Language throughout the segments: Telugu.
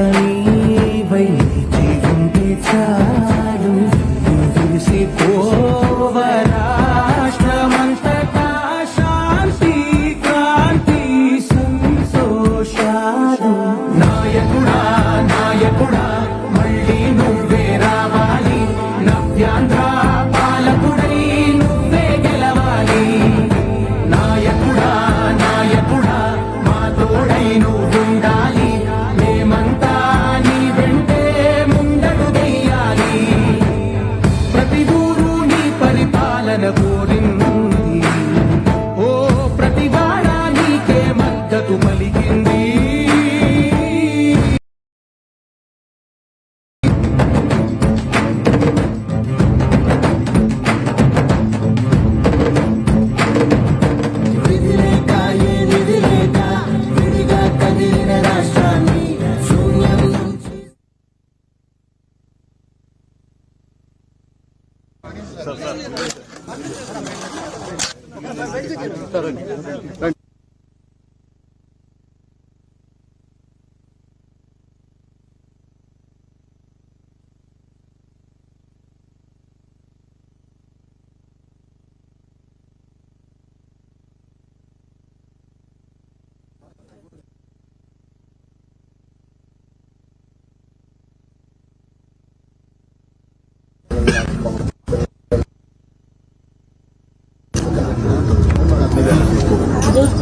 one.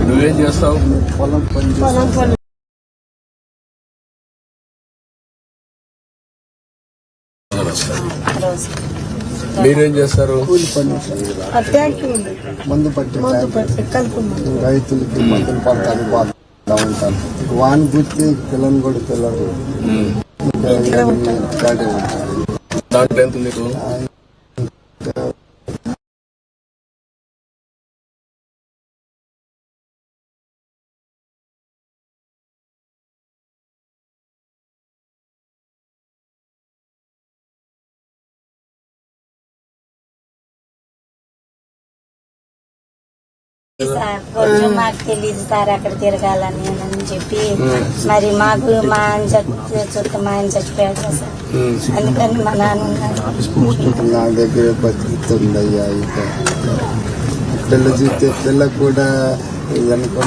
నువ్వేం చేస్తావు? మీరేం చేస్తారు? మందు రైతులకి మందులు ఉంటారు వాని గుర్తి పిల్లని కూడా పిల్లలు దాంట్లో ఎంత నీకు? సార్ కొంచెం మాకు తెలియదు సార్ అక్కడ తిరగాలని అని చెప్పి. మరి మాకు మా ఆయన చచ్చి చుట్టూ మా ఆయన చచ్చిపోయాడు సార్. అందుకని మా నాన్న ఉన్నారు నా దగ్గర బతుకుతుంది ఇక పిల్ల చూస్తే పిల్లకు కూడా వెనక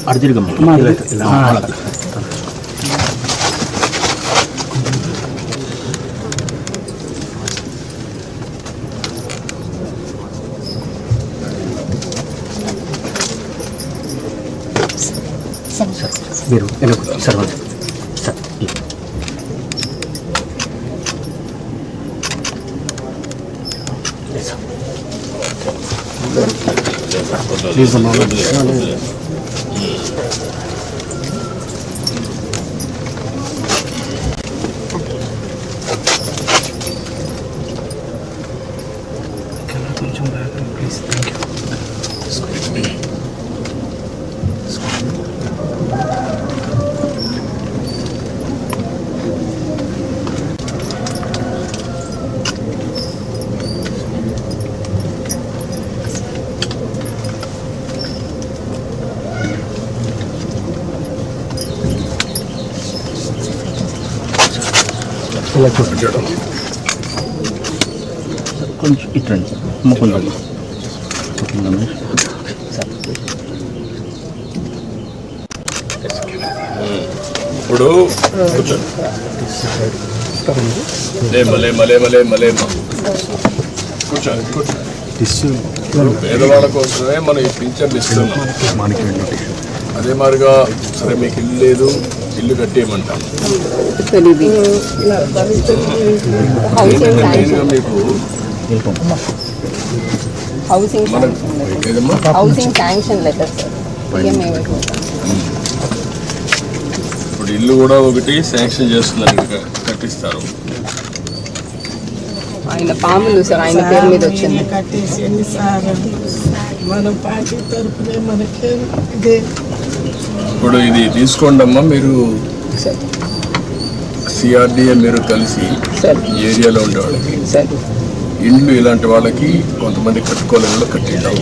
తండ్రి అటు తిరిగమ్మ ఇలా, ఇలా, అలా. సార్ మీరు వెనక్కు సర్వం సార్ ప్లీజ్ అమ్మా కొంచెం Welcome, please. Thank you. Like this. కొంచెం కొంచెం సార్ ఇప్పుడు కూర్చోండి లేమ్మ లేమ్మ లేమ్మ లేమ్మ లేమ్మ కూర్చోండి కూర్చోండి. ఇప్పుడు పేదవాళ్ళ కోసమే మనం ఈ పింఛన్ ఇస్తున్నాం. అదే మాదిరిగా సరే మీకు ఇల్లు లేదు ఇల్లు కట్టేయమంటాం. మీకు హౌసింగ్ మన ఏదమ్మా? Housing sanction letter sir EMI ఇప్పుడు ఇల్లు కూడా ఒకటి శాంక్షన్ చేస్తున్నారు ఇంకా కట్టిస్తారు. ఆయన పాములు సార్ ఆయన పేరు మీద వచ్చింది. కట్టేసి ఎన్నిసార్లు మన పార్టీ తరఫునే మనకే ఇదే. ఇప్పుడు ఇది తీసుకోండి అమ్మా మీరు సార్ సిఆర్డిఏ మీరు కలిసి సార్ ఈ ఏరియాలో ఉండే వాళ్ళకి సార్ ఇండ్లు ఇలాంటి వాళ్ళకి కొంతమంది కట్టుకోలేని వాళ్ళు కట్టిద్దాం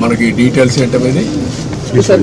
మనకి డీటెయిల్స్ ఏంటనేది sir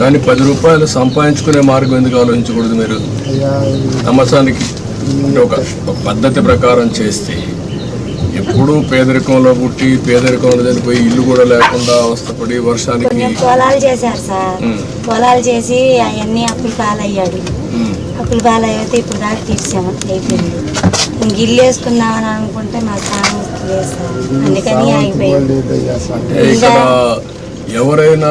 కానీ పది రూపాయలు సంపాదించుకునే మార్గం ఎందుకు ఆలోచించకూడదు మీరు? సంవత్సరానికి ఒక పద్ధతి ప్రకారం చేస్తే ఎప్పుడూ పేదరికంలో పుట్టి పేదరికంలో చనిపోయి ఇల్లు కూడా లేకుండా అవస్థపడి వర్షానికి పొలాలు చేశారు సార్. పొలాలు చేసి అవన్నీ అప్పులు పాలయ్యాడు. అప్పులు పాలయ్యితే ఇప్పుడు దాకా తీర్చాము. అయిపోయింది. ఇంక ఇల్లు వేసుకుందామని అనుకుంటే మా స్థానం అందుకని ఆగిపోయింది ఎవరైనా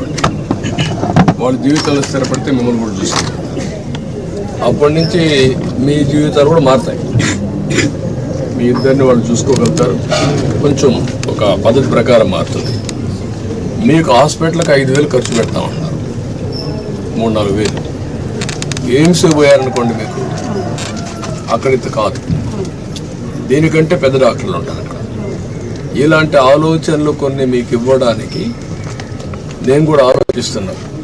వాళ్ళ జీవితాలు స్థిరపడితే మిమ్మల్ని కూడా చూస్తారు అప్పటి నుంచి మీ జీవితాలు కూడా మారుతాయి. మీ ఇద్దరిని వాళ్ళు చూసుకోగలుగుతారు. కొంచెం ఒక పద్ధతి ప్రకారం మారుతుంది. మీకు హాస్పిటల్కి ఐదు వేలు ఖర్చు పెడతామన్నారు మూడు నాలుగు వేలు. ఎయిమ్స్ పోయారనుకోండి మీకు? అక్కడ కాదు. దీనికంటే పెద్ద డాక్టర్లు ఉంటారు అక్కడ. ఇలాంటి ఆలోచనలు కొన్ని మీకు ఇవ్వడానికి నేను కూడా ఆలోచిస్తున్నాను.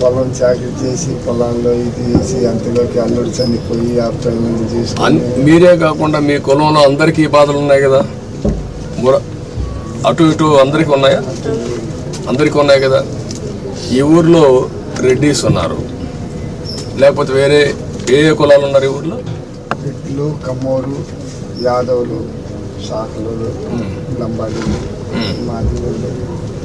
పొలం చాకరీ చేసి పొలంలో ఇది చేసి అంతలోకి అల్లుడు చనిపోయి అన్- చూసుకొని మీరే కాకుండా మీ కులంలో అందరికీ ఈ బాధలు ఉన్నాయి కదా? అటు ఇటు అందరికీ ఉన్నాయా? అందరికీ ఉన్నాయి కదా? ఈ ఊర్లో రెడ్డిస్ ఉన్నారు. లేకపోతే వేరే ఏ ఏ కులాలు ఉన్నారు ఈ ఊర్లో? రెడ్లు కమ్మోరు యాదవులు శాఖలు లంబాడీలు మాదిగోళ్ళు.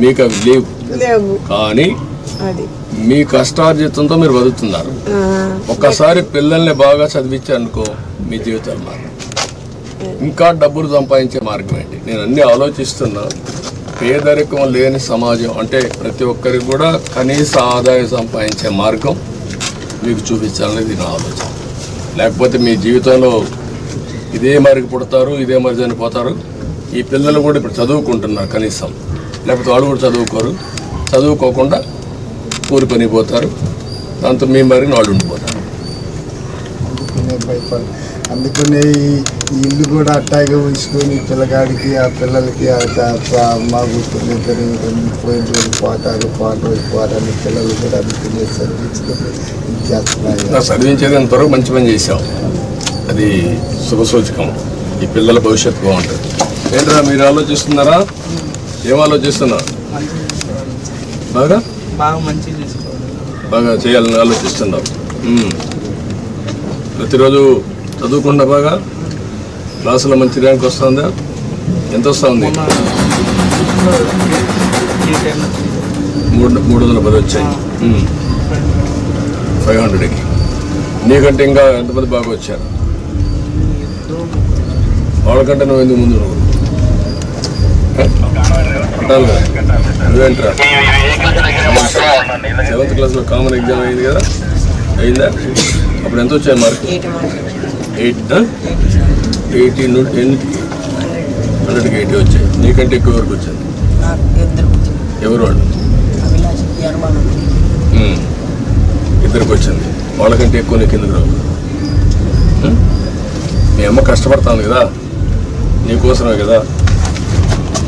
మీకు అవి లేవు. కానీ అది. మీ కష్టార్జితంతో మీరు బతుకుతున్నారు. ఒక్కసారి పిల్లల్ని బాగా చదివించారనుకో మీ జీవితాలు మారు ఇంకా డబ్బులు సంపాదించే మార్గం ఏంటి? నేను అన్ని ఆలోచిస్తున్నా. పేదరికం లేని సమాజం అంటే ప్రతి ఒక్కరికి కూడా కనీస ఆదాయం సంపాదించే మార్గం మీకు చూపించాలనేది నా ఆలోచన. లేకపోతే మీ జీవితంలో ఇదే మరికి పుడతారు ఇదే మరి చనిపోతారు ఈ పిల్లలు కూడా ఇప్పుడు చదువుకుంటున్నారు కనీసం. లేకపోతే వాళ్ళు కూడా చదువుకోరు. చదువుకోకుండా పని పోతారు. దాంతో మీ మరిని వాళ్ళు ఉండిపోతారు. అందుకనే ఈ ఇల్లు కూడా అట్టాగే ఉంచుకొని పిల్లగాడికి ఆ పిల్లలకి మా ఇద్దరు పోయిన పోయిన రోజు పోతారు పిల్లలు కూడా అందుకనే చదివించుకొని ఇచ్చేస్తున్నాయి నా చదివించేది అంతవరకు మంచి పని చేశాం. అది శుభసూచకం. ఈ పిల్లల భవిష్యత్తు బాగుంటుంది. ఏంట్రా మీరు ఆలోచిస్తున్నారా? ఏం ఆలోచిస్తున్నారు బాగా? బాగా చేయాలని ఆలోచిస్తున్నారు మ్మ్. ప్రతిరోజు చదువుకుండా బాగా? క్లాసులో మంచి ర్యాంక్ వస్తుందా? ఎంత వస్తుంది మూడు మూడు వందల పది వచ్చాయి. ఫైవ్ హండ్రెడ్కి. నీకంటే ఇంకా ఎంతమంది బాగా వచ్చారు? వాళ్ళకంటే నువ్వు ఎందుకు ముందు? అంటాను కదా. నువ్వేంట్రా? సెవెంత్ క్లాస్లో కామన్ ఎగ్జామ్ అయింది కదా? అయిందా? అప్పుడు ఎంత వచ్చాయి మార్క్ ఎయిట్ ఎయిటీ ఎన్ని? హండ్రెడ్కి ఎయిటీ వచ్చాయి. నీకంటే ఎక్కువ వరకు వచ్చింది ఎవరు వాళ్ళు. ఇద్దరికి వచ్చింది. వాళ్ళకంటే ఎక్కువ నీకు ఎందుకు రావు? మీ అమ్మ కష్టపడతాను కదా? నీకోసమే కదా?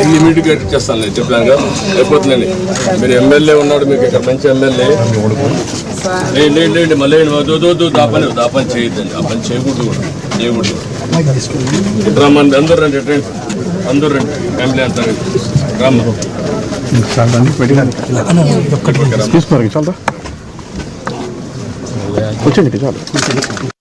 ఇల్లు ఇమీడియట్గా చేస్తాను నేను చెప్పాను కదా? నేను మీరు ఎమ్మెల్యే ఉన్నాడు మీకు ఇక్కడ మంచి ఎమ్మెల్యే. లేదు లేదు లేదు మళ్ళీ వద్దు వద్దు, వద్దు దాపని దాపని చేయొద్దండి. ఆ పని చేయకూడదు కూడా. చేయకూడదు రమ్మండి అందరు రండి రండి అందరు రండి. ఫ్యామిలీ అంతా రండి. రమ్మ. తీసుకోరు చాలా చాలు.